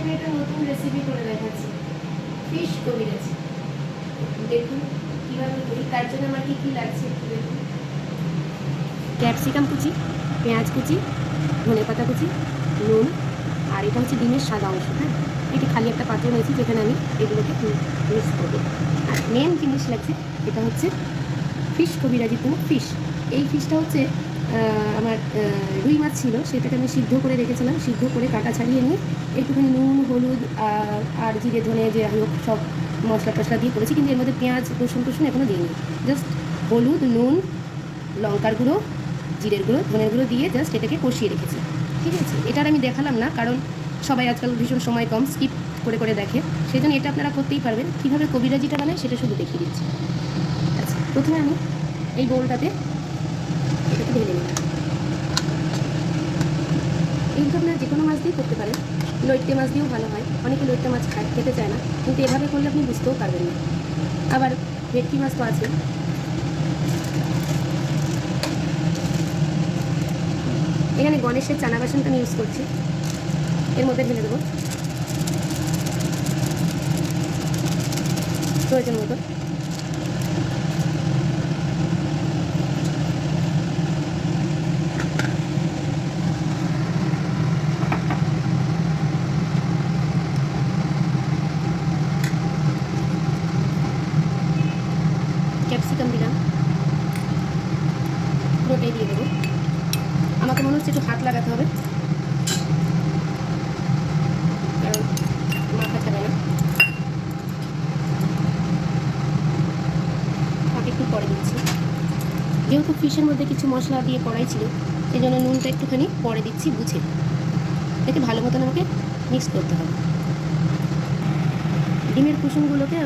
আমি একটা নতুন রেসিপি করে দেখাচ্ছি। ফিশ কবিরাজি দেখুন, কীভাবে করি, তার জন্য আমার কী কী লাগছে একটু দেখুন। ক্যাপসিকাম কুচি, পেঁয়াজ কুচি, ধনে পাতা কুচি, নুন, আর এটা হচ্ছে ডিমের সাদা অংশ হ্যাঁ? এটি খালি একটা পাত্র নিয়েছি যেখানে আমি এগুলোকে মিক্স করব। আর মেন জিনিস লাগছে, এটা হচ্ছে ফিশ কবিরাজি জন্য ফিশ এই ফিশটা হচ্ছে আমার রুই মাছ ছিল, সেটাকে আমি সিদ্ধ করে রেখেছিলাম। সিদ্ধ করে কাটা ছাড়িয়ে নিয়ে একটুখানি নুন, হলুদ আর জিরে, ধনে, যে হোক সব মশলা টশলা দিয়ে করেছি, কিন্তু এর মধ্যে পেঁয়াজ, রসুন, টসুন এখনও দিইনি। জাস্ট হলুদ, নুন, লঙ্কার গুঁড়ো, জিরের গুঁড়ো, ধনের গুঁড়ো দিয়ে জাস্ট এটাকে কষিয়ে রেখেছি। ঠিক আছে? এটার আমি দেখালাম না, কারণ সবাই আজকাল ভীষণ সময় কম স্কিপ করে করে দেখে। সেই জন্য এটা আপনারা করতেই পারবেন। কীভাবে কবিরাজিটা বানায় সেটা শুধু দেখিয়ে দিচ্ছি। আচ্ছা প্রথমে আমি এই বোলটাতে ঢেলে নিলাম এইটা আপনারা যে কোনো মাছ দিয়ে করতে পারেন। লইট্টে মাছ দিয়েও ভালো হয়। অনেকে লইট্টে মাছ খেতে চায় না। কিন্তু এভাবে করলে আপনি বুঝতেও পারবেন না। আবার ভেটকি মাছ তো আছে। এখানে গণেশের চানা বাসনটা আমি ইউজ করছি। এর মধ্যে ঢেলে দেবো। প্রয়োজন মতো। ক্যাপসিকাম দিলাম। পুরোটাই দিয়ে দেবো। আমাকে মনে হচ্ছে একটু হাত লাগাতে হবে। মাথা একটু পরে দিচ্ছি। যেহেতু ফিশের মধ্যে কিছু মশলা দিয়ে কড়াই ছিল সেই জন্য নুনটা একটুখানি পরে দিচ্ছি, বুঝে। এটাকে ভালো মতন আমাকে মিক্স করতে হবে। ডিমের কুসুমগুলোকে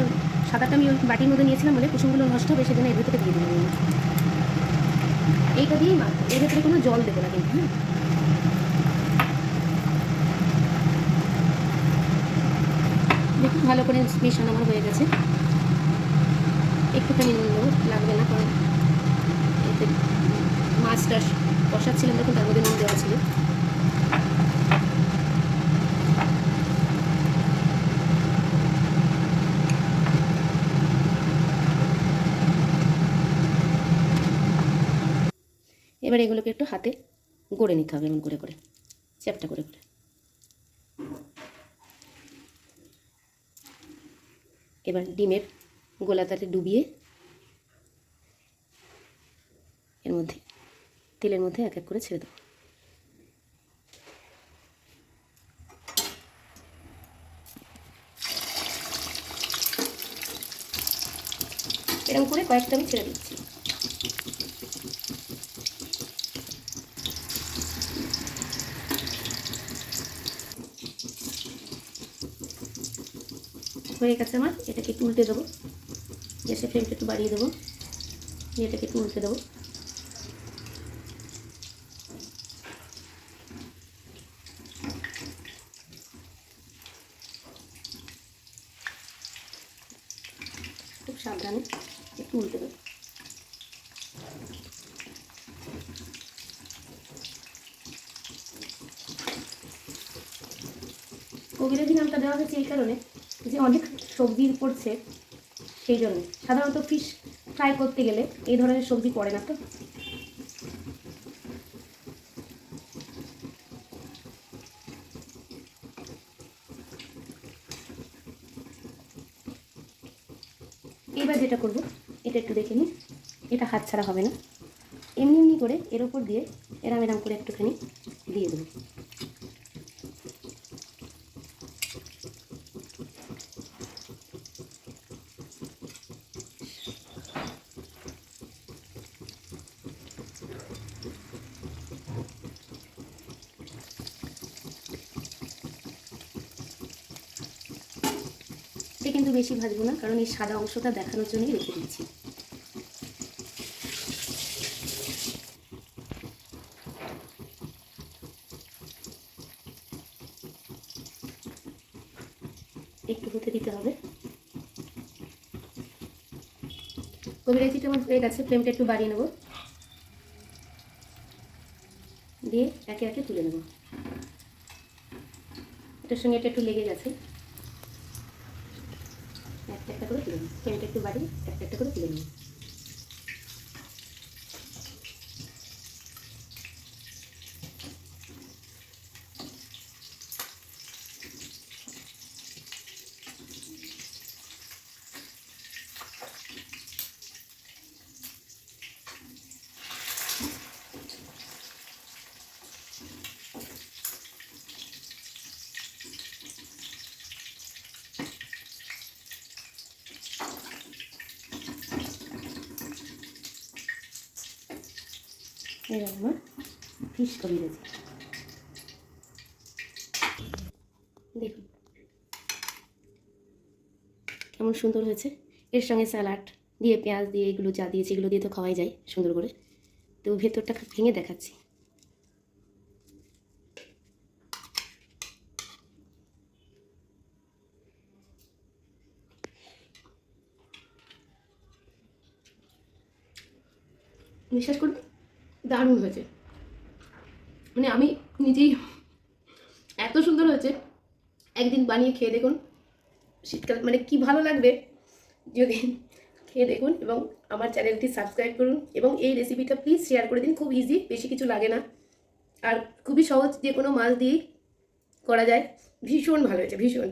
সাদাটা আমি ওই বাটির মধ্যে নিয়েছিলাম বলে কুসুমগুলো নষ্ট হবে, সেজন্য এর ভেতরে দিয়ে দিলাম। এইটা দিয়েই মাখবো এর ভেতরে কোনো জল দেবো না কিন্তু হ্যাঁ দেখুন, ভালো করে মেশানো আমার হয়ে গেছে। একটুখানি নুন লাগবে না কারণ এতে মাছটা কষাচ্ছিলাম দেখুন তার মধ্যে নুন দেওয়া ছিল। এবার এগুলোকে একটু হাতে গড়ে নিতে হবে এমন করে করে, চ্যাপটা করে করে। এবার ডিমের গোলাটাতে ডুবিয়ে এর মধ্যে, তেলের মধ্যে এক এক করে ছেড়ে দেবো। এরকম করে কয়েকটা আমি ছেড়ে দিচ্ছি। হয়ে গেছে আমার, এটাকে তুলতে দেবো। গ্যাসের ফ্লেমটা একটু বাড়িয়ে দেবো। এটাকে তুলতে দেবো। খুব সাবধানে উল্টে দেবো। কবিরাজি নামটা দেওয়া হয়েছে এই কারণে। যে অনেক সবজি পড়ছে সেই জন্য। সাধারণত ফিশ ফ্রাই করতে গেলে এই ধরনের সবজি পড়ে না তো? এবার যেটা করব, এটা একটু দেখে নিই। এটা হাত ছাড়া হবে না। এমনি এমনি করে এর ওপর দিয়ে এরাম এরাম করে একটুখানি দিয়ে দেবো। এটা কিন্তু বেশি ভাজবো না, কারণ এই সাদা অংশটা দেখানোর জন্যই রেখে দিচ্ছি। একটু হতে দিতে হবে। কবিরাজিটা আমার হয়ে গেছে, ফ্লেমটা একটু বাড়িয়ে নেব। দিয়ে একে একে তুলে নেব। এটার সঙ্গে এটা একটু লেগে গেছে। একটা করে তুলে নিই। ফ্লেমটা একটু বাড়ি একটা একটা করে তুলে নিই। এবার আমার দিয়েছি। দেখুন। কেমন সুন্দর হয়েছে। এর সঙ্গে স্যালাড দিয়ে পেঁয়াজ দিয়ে এগুলো যা দিয়েছি, এগুলো দিয়ে তো খাওয়াই যায় সুন্দর করে। তো ভেতরটা ভেঙে দেখাচ্ছি। বিশ্বাস করুন। দারুণ হয়েছে। মানে আমি নিজেই এত সুন্দর হয়েছে। একদিন বানিয়ে খেয়ে দেখুন। শীতকাল মানে কি ভালো লাগবে। যদি খেয়ে দেখুন এবং আমার চ্যানেলটি সাবস্ক্রাইব করুন এবং এই রেসিপিটা প্লিজ শেয়ার করে দিন। খুব ইজি বেশি কিছু লাগে না। আর খুবই সহজ যে কোনো মাছ দিয়েই করা যায়। ভীষণ ভালো হয়েছে, ভীষণ।